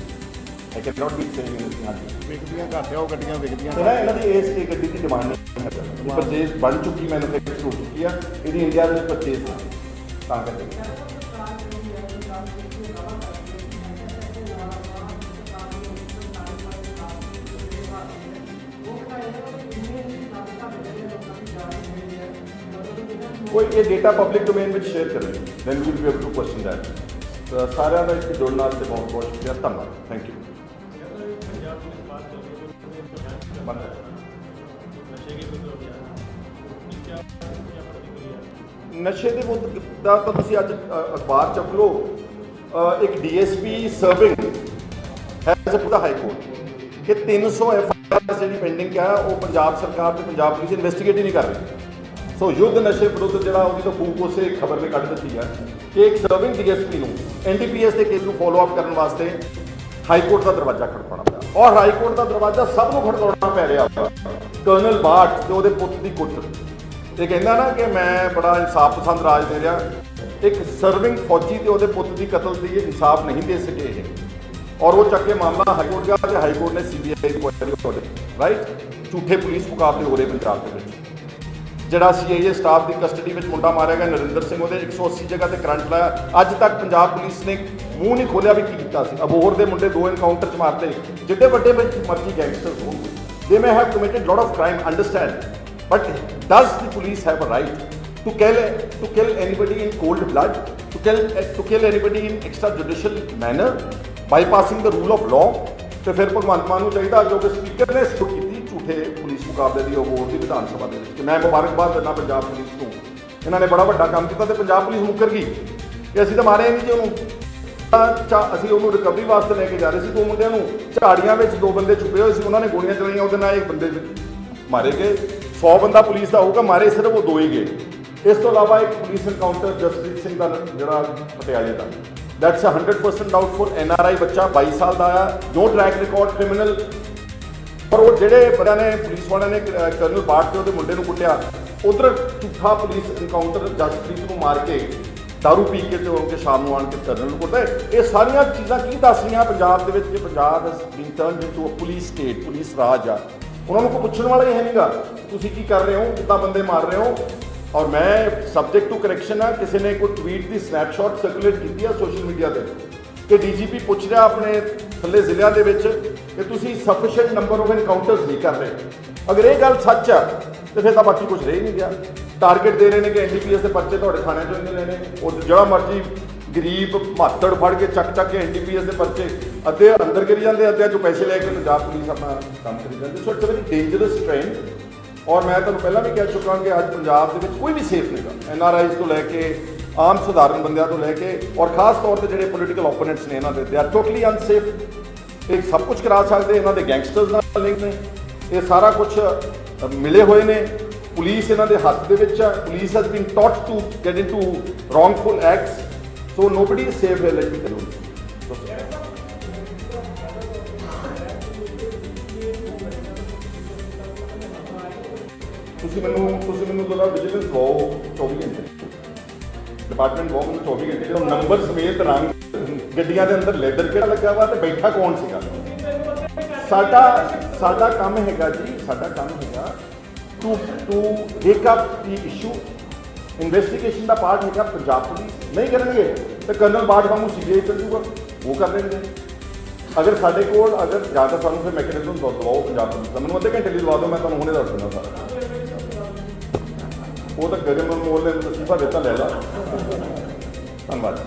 I can not be saying in ਹਾਂਜੀ ਵਿਕਦੀਆਂ ਘੱਟ ਆ ਉਹ ਗੱਡੀਆਂ ਵਿਕਦੀਆਂ ਤੇ ਨਾ ਇਹਨਾਂ ਦੀ ਇਸ ਇਹ ਗੱਡੀ ਦੀ ਡਿਮਾਂਡ ਨਹੀਂ ਪਰਚੇਜ਼ ਬਣ ਚੁੱਕੀ ਮੈਨੂਫੈਕਚਰ ਹੋ ਚੁੱਕੀ ਆ। ਇਹਦੀ ਇੰਡੀਆ ਦੇ ਵਿੱਚ ਪਰਚੇਜ਼ ਤਾਂ ਕਰਕੇ। ਕੋਈ ਇਹ ਡਾਟਾ ਪਬਲਿਕ ਡੋਮੇਨ ਵਿੱਚ ਸ਼ੇਅਰ ਕਰੇ then we be able to question that ਸਾਰਿਆਂ ਦਾ ਇੱਥੇ ਜੁੜਨ ਵਾਸਤੇ ਬਹੁਤ ਬਹੁਤ ਸ਼ੁਕਰੀਆ। ਧੰਨਵਾਦ। ਥੈਂਕ ਯੂ ਨਸ਼ੇ ਦੇ ਮੁੱਦ ਦਾ ਤਾਂ ਤੁਸੀਂ ਅੱਜ ਅ, ਅਖਬਾਰ ਚੱਕ ਲਓ। ਅ, ਇੱਕ DSP serving has a high court ਕਿ 300 ਐਫ ਜਿਹੜੀ ਪੈਂਡਿੰਗ ਹੈ ਉਹ ਪੰਜਾਬ ਸਰਕਾਰ ਤੇ ਪੰਜਾਬ ਪੁਲਿਸ ਇਨਵੈਸਟੀਗੇਟ ਹੀ ਨਹੀਂ ਕਰ ਰਹੀ। ਸੋ ਯੁੱਧ ਨਸ਼ੇ ਵਿਰੁੱਧ ਜਿਹੜਾ ਉਹਦੀ ਤਾਂ ਫੂਕ ਉਸੇ ਖਬਰ ਨੇ ਕੱਢ ਦਿੱਤੀ ਹੈ ਕਿ ਇੱਕ ਸਰਵਿੰਗ ਡੀਐਸਪੀ ਨੂੰ ਐਨਡੀਪੀਐਸ ਦੇ ਕੇਸ ਨੂੰ ਫੋਲੋ ਅਪ ਕਰਨ ਵਾਸਤੇ ਹਾਈ ਕੋਰਟ ਦਾ ਦਰਵਾਜ਼ਾ ਖੜਕਾਉਣਾ। ਔਰ ਹਾਈ ਕੋਰਟ ਦਾ ਦਰਵਾਜ਼ਾ ਸਭ ਨੂੰ ਖੜਕਾਉਣਾ ਪੈ ਰਿਹਾ ਕਰਨਲ ਬਾਟ ਤੇ ਉਹਦੇ ਪੁੱਤ ਦੀ ਕੁੱਟ। ਇਹ ਕਹਿੰਦਾ ਨਾ ਕਿ ਮੈਂ ਬੜਾ ਇਨਸਾਫ ਪਸੰਦ ਰਾਜ ਦੇ ਰਿਹਾ। ਇੱਕ ਸਰਵਿੰਗ ਫੌਜੀ ਤੇ ਉਹਦੇ ਪੁੱਤ ਦੀ ਕਤਲ ਦੀ ਇਨਸਾਫ ਨਹੀਂ ਦੇ ਸਕੇ ਇਹ। ਔਰ ਉਹ ਚੱਕੇ ਮਾਮਲਾ ਹਾਈ ਕੋਰਟ ਗਿਆ ਤੇ ਹਾਈ ਕੋਰਟ ਨੇ ਸੀਬੀਆਈ ਦੀ ਕੁਐਰੀ ਕਰ ਰਾਈਟ ਝੂਠੇ ਪੁਲਿਸ ਮੁਕਾਬਲੇ ਹੋ ਰਹੇ ਪੰਜਾਬ ਦੇ ਵਿੱਚ। ਜਿਹੜਾ ਸੀਆਈਏ ਸਟਾਫ ਦੀ ਕਸਟਡੀ ਵਿੱਚ ਮੁੰਡਾ ਮਾਰਿਆ ਗਿਆ, ਨਰਿੰਦਰ ਸਿੰਘ, ਉਹਦੇ 180 ਜਗ੍ਹਾ ਤੇ ਕਰੰਟ ਲਾਇਆ। ਅੱਜ ਤੱਕ ਪੰਜਾਬ ਪੁਲਿਸ ਨੇ ਮੂੰਹ ਨਹੀਂ ਖੋਲਿਆ ਵੀ ਕੀ ਕੀਤਾ ਸੀ ਅਬੋਹਰ ਦੇ ਮੁੰਡੇ ਦੋ ਐਨਕਾਊਂਟਰ ਚ ਮਾਰਤੇ ਜਿੱਡੇ ਵੱਡੇ ਵਿੱਚ ਮਰਜ਼ੀ ਗੈਂਗਸਟਰ ਹੋਣ ਦੇ ਮੈਂ have committed lot of crime understand but does the police have a right to kill to kill anybody in cold blood to kill to kill anybody in extrajudicial manner bypassing the rule of law ਤੇ ਫਿਰ ਭਗਵੰਤ ਮਾਨ ਨੂੰ ਚਾਹੀਦਾ ਜੋ ਕਿ speaker ਨੇ ਸ਼ੁਰੂ ਕੀਤੀ ਝੂਠੇ ਪੁਲਿਸ ਮੁਕਾਬਲੇ ਦੀ ਅਵਾਰਡ ਦੀ ਵਿਧਾਨ ਸਭਾ ਦੇ ਵਿੱਚ ਕਿ ਮੈਂ ਮੁਬਾਰਕਬਾਦ ਦਿੰਦਾ ਪੰਜਾਬ ਪੁਲਿਸ ਨੂੰ ਇਹਨਾਂ ਨੇ ਬੜਾ ਵੱਡਾ ਕੰਮ ਕੀਤਾ ਤੇ ਪੰਜਾਬ ਪੁਲਿਸ ਮੁੱਕਰ ਗਈ ਕਿ ਅਸੀਂ ਤਾਂ ਮਾਰਿਆ ਨਹੀਂ ਜੀ ਉਹਨੂੰ ਚਾ- ਅਸੀਂ ਉਹਨੂੰ ਰਿਕਵਰੀ ਵਾਸਤੇ ਲੈ ਕੇ ਜਾ ਰਹੇ ਸੀ ਦੋ ਮੁੰਡਿਆਂ ਨੂੰ। ਝਾੜੀਆਂ ਵਿੱਚ ਦੋ ਬੰਦੇ ਛੁਪੇ ਹੋਏ ਸੀ, ਉਹਨਾਂ ਨੇ ਗੋਲੀਆਂ ਚਲਾਈਆਂ, ਉਹਦੇ ਨਾਲ ਇੱਕ ਬੰਦੇ ਮਾਰੇ ਗਏ। 100 ਬੰਦਾ ਪੁਲਿਸ ਦਾ ਹੋਊਗਾ, ਮਾਰੇ ਸਿਰਫ ਉਹ ਦੋ ਹੀ ਗਏ। ਇਸ ਤੋਂ ਇਲਾਵਾ ਇੱਕ ਪੁਲਿਸ ਐਨਕਾਊਂਟਰ ਜਸਪ੍ਰੀਤ ਸਿੰਘ ਦਾ ਜਿਹੜਾ ਪਟਿਆਲੇ ਦਾ। ਦੈਟਸ 100% ਡਾਊਟਫੁਲ ਆਈ ਬੱਚਾ 22 ਸਾਲ ਦਾ ਆ ਜੋ ਟਰੈਕ ਰਿਕਾਰਡ ਕ੍ਰਿਮੀਨਲ ਪਰ ਉਹ ਜਿਹੜੇ ਬੰਦਿਆਂ ਨੇ, ਪੁਲਿਸ ਵਾਲਿਆਂ ਨੇ ਕ- ਕਰਨਲ ਬਾਟ ਤੇ ਉਹਦੇ ਮੁੰਡੇ ਨੂੰ ਕੁੱਟਿਆ, ਉਧਰ ਝੂਠਾ ਪੁਲਿਸ ਐਨਕਾਊਂਟਰ ਜਸਪ੍ਰੀਤ ਨੂੰ ਮਾਰ ਕੇ ਦਾਰੂ ਪੀ ਕੇ ਤੇ ਉਹ ਕੇ ਸ਼ਾਮ ਨੂੰ ਆਣ ਕੇ ਕਰਨਲ ਨੂੰ ਕੁੱਟਦਾ ਇਹ ਸਾਰੀਆਂ ਚੀਜ਼ਾਂ ਕੀ ਦੱਸ ਰਹੀਆਂ ਪੰਜਾਬ ਦੇ ਵਿੱਚ ਕਿ Punjab is been turn to a police state police ਰਾਜ ਆ ਉਹਨਾਂ ਨੂੰ ਕੋਈ ਪੁੱਛਣ ਵਾਲਾ ਹੀ ਹੈ ਨਹੀਂਗਾ ਤੁਸੀਂ ਕੀ ਕਰ ਰਹੇ ਹੋ ਕਿੱਦਾਂ ਬੰਦੇ ਮਾਰ ਰਹੇ ਹੋ ਔਰ ਮੈਂ ਸਬਜੈਕਟ ਟੂ ਕਰੈਕਸ਼ਨ ਆ ਕਿਸੇ ਨੇ ਕੋਈ ਟਵੀਟ ਦੀ ਸਨੈਪਸ਼ਾਟ ਸਰਕੂਲੇਟ ਕੀਤੀ ਆ ਸੋਸ਼ਲ ਮੀਡੀਆ ਤੇ ਕਿ ਡੀਜੀਪੀ ਪੁੱਛ ਰਿਹਾ ਆਪਣੇ ਥੱਲੇ ਜ਼ਿਲ੍ਹਿਆਂ ਦੇ ਵਿੱਚ ਕਿ ਤੁਸੀਂ ਸਫੀਸ਼ੀਐਂਟ ਨੰਬਰ ਆਫ ਐਨਕਾਊਂਟਰਸ ਨਹੀਂ ਕਰ ਰਹੇ ਅਗਰ ਇਹ ਗੱਲ ਸੱਚ ਆ, ਤੇ ਫਿਰ ਤਾਂ ਬਾਕੀ ਕੁਝ ਰਹਿ ਹੀ ਨਹੀਂ ਗਿਆ। ਟਾਰਗੇਟ ਦੇ ਰਹੇ ਨੇ ਕਿ ਐਨਡੀਪੀਐਸ ਦੇ ਪਰਚੇ ਤੁਹਾਡੇ ਥਾਣਿਆਂ ਚੋਂ ਇੰਨੇ ਲੈਣੇ। ਉਹ ਜਿਹੜਾ ਮਰਜ਼ੀ ਗਰੀਬ ਮਾਤੜ ਫੜ ਕੇ ਚੱਕ ਚੱਕ ਕੇ ਐਨਡੀਪੀਐਸ ਦੇ ਪਰਚੇ ਅੱਧੇ ਅੰਦਰ ਕਰੀ ਜਾਂਦੇ, ਅੱਧੇ ਚੋਂ ਪੈਸੇ ਲੈ ਕੇ ਪੰਜਾਬ ਪੁਲਿਸ ਆਪਣਾ ਕੰਮ ਕਰੀ ਜਾਂਦੀ so it's very dangerous trend ਔਰ ਮੈਂ ਤੁਹਾਨੂੰ ਪਹਿਲਾਂ ਵੀ ਕਹਿ ਚੁੱਕਾ ਕਿ ਅੱਜ ਪੰਜਾਬ ਦੇ ਵਿੱਚ ਕੋਈ ਵੀ ਸੇਫ ਨਹੀਂਗਾ ਐਨਆਰਆਈਜ਼ ਤੋਂ ਲੈ ਕੇ, ਆਮ ਸਧਾਰਨ ਬੰਦਿਆਂ ਤੋਂ ਲੈ ਕੇ, ਔਰ ਖਾਸ ਤੌਰ ਤੇ ਜਿਹੜੇ ਪੋਲੀਟੀਕਲ ਓਪੋਨੈਂਟਸ ਨੇ ਇਹਨਾਂ ਦੇ ਦੇ ਆਰ ਟੋਟਲੀ ਅਨਸੇਫ ਇਹ ਸਭ ਕੁਝ ਕਰਾ ਸਕਦੇ, ਇਹਨਾਂ ਦੇ ਗੈਂਗਸਟਰਸ ਨਾਲ ਲਿੰਕ ਨੇ। ਇਹ ਸਾਰਾ ਕੁਝ ਮਿਲੇ ਹੋਏ ਨੇ। ਪੁਲਿਸ ਇਹਨਾਂ ਦੇ ਹੱਥ ਦੇ ਵਿੱਚ ਹੈ। Police has been taught to get into wrongful acts so nobody is safe ਹੈ ਲੈਟ ਮੀ ਟੈਲ ਯੂ ਤੁਸੀਂ ਮੈਨੂੰ ਤੁਸੀਂ ਮੈਨੂੰ ਥੋੜਾ ਵਿਜੀਲੈਂਸ ਲਵਾਓ 24 ਘੰਟੇ। ਡਿਪਾਰਟਮੈਂਟ ਲਵਾਓ ਮੈਨੂੰ 24 ਘੰਟੇ ਜਿਹੜਾ ਨੰਬਰ ਸਮੇਤ ਰੰਗ ਗੱਡੀਆਂ ਦੇ ਅੰਦਰ ਲੈਦਰ ਕਿਹੜਾ ਲੱਗਾ ਵਾ ਤੇ ਬੈਠਾ ਕੌਣ ਸੀਗਾ? ਸਾਡਾ ਸਾਡਾ ਕੰਮ ਹੈਗਾ ਜੀ, ਸਾਡਾ ਕੰਮ ਹੈਗਾ to to rake up the issue investigation the part ਹੈਗਾ ਪੰਜਾਬ ਪੁਲਿਸ ਨਹੀਂ ਕਰਨਗੇ ਤਾਂ ਕਰਨਲ ਬਾਟ ਵਾਂਗੂ ਸੀਬੀਆਈ ਕਰ ਜੂਗਾ ਉਹ ਕਰ ਲੈਣਗੇ। ਅਗਰ ਸਾਡੇ ਕੋਲ, ਅਗਰ ਜ਼ਿਆਦਾ ਸਾਨੂੰ ਫਿਰ ਮੈਕੈਨਿਜ਼ਮ ਦਵਾਓ ਪੰਜਾਬ ਪੁਲਿਸ ਦਾ। ਮੈਨੂੰ ਅੱਧੇ ਘੰਟੇ ਲਈ ਦਵਾ ਦਿਓ, ਮੈਂ ਤੁਹਾਨੂੰ ਹੁਣੇ ਦੱਸ ਦਿੰਦਾ ਸਾਰਾ। ਉਹ ਤਾਂ ਗਗਨ ਮੋਲ ਨੇ ਵਸੀਫਾ ਦਿੱਤਾ, ਲੈ ਲਾ। ਧੰਨਵਾਦ।